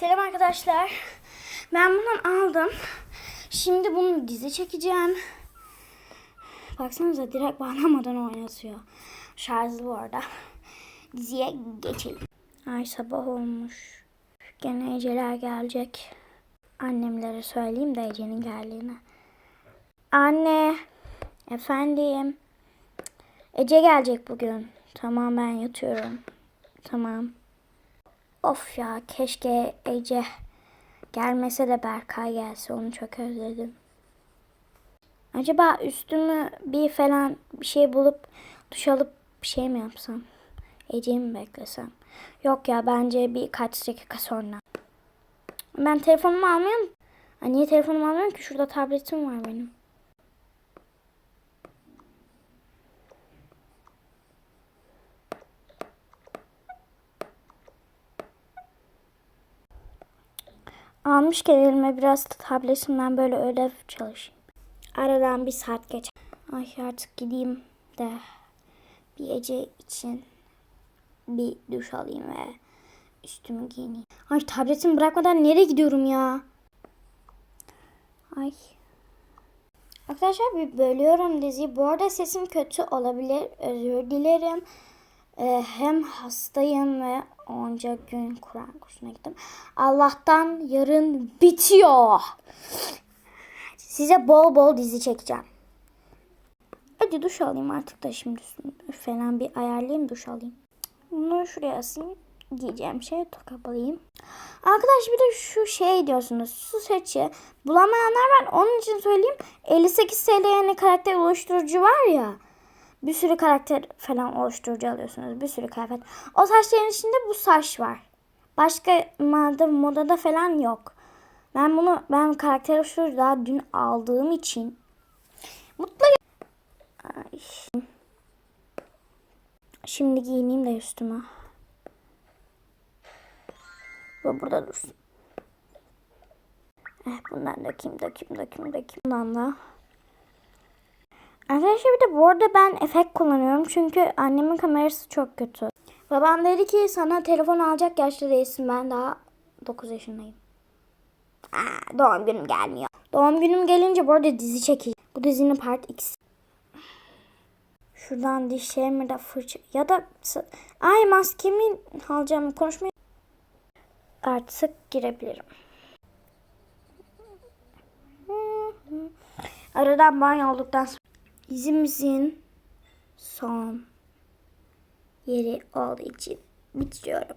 Selam arkadaşlar. Ben bundan aldım. Şimdi bunu dizi çekeceğim. Baksanıza direkt bağlamadan oynatıyor. Şarjlı bu arada. Diziye geçelim. Ay sabah olmuş. Gene Eceler gelecek. Annemlere söyleyeyim de Ece'nin geldiğini. Anne. Efendim. Ece gelecek bugün. Tamam ben yatıyorum. Tamam. Of ya keşke Ece gelmese de Berkay gelse onu çok özledim. Acaba üstümü bir falan bir şey bulup duş alıp bir şey mi yapsam? Ece'yi mi beklesem? Yok ya bence birkaç dakika sonra. Ben telefonumu almıyorum. Niye telefonumu almıyorum ki? Şurada tabletim var benim. Almışken elime biraz tabletimden böyle ödev çalışayım. Aradan bir saat geç. Ay artık gideyim de bir Ece için bir duş alayım ve üstümü giyineyim. Ay tabletimi bırakmadan nereye gidiyorum ya? Ay. Arkadaşlar bir bölüyorum diziyi. Bu arada sesim kötü olabilir. Özür dilerim. Ee, hem hastayım ve onca gün Kur'an kursuna gittim. Allah'tan yarın bitiyor. Size bol bol dizi çekeceğim. Hadi duş alayım artık da şimdi falan bir ayarlayayım duş alayım. Bunu şuraya asayım. Giyeceğim şey tokabalayayım. Arkadaş bir de şu şey diyorsunuz. Su seçi. Bulamayanlar var. Onun için söyleyeyim. 58 TL yani karakter oluşturucu var ya. Bir sürü karakter falan oluşturucu alıyorsunuz. Bir sürü kıyafet. O saçların içinde bu saç var. Başka moda, modada falan yok. Ben bunu ben karakter oluşturucu daha dün aldığım için mutluyum. Ay. Şimdi giyineyim de üstüme. Bu burada dursun. Eh, bundan dökeyim, dökeyim, dökeyim, dökeyim. Bundan da. Arkadaşlar bir de bu arada ben efekt kullanıyorum. Çünkü annemin kamerası çok kötü. Babam dedi ki sana telefon alacak yaşta değilsin. Ben daha 9 yaşındayım. Aa, doğum günüm gelmiyor. Doğum günüm gelince bu arada dizi çekeceğim. Bu dizinin part X. Şuradan dişlerimi de fırça... Ya da... Ay maskemi alacağım. Konuşmayı... Artık girebilirim. Aradan banyo olduktan sonra dizimizin son yeri olduğu için bitiriyorum.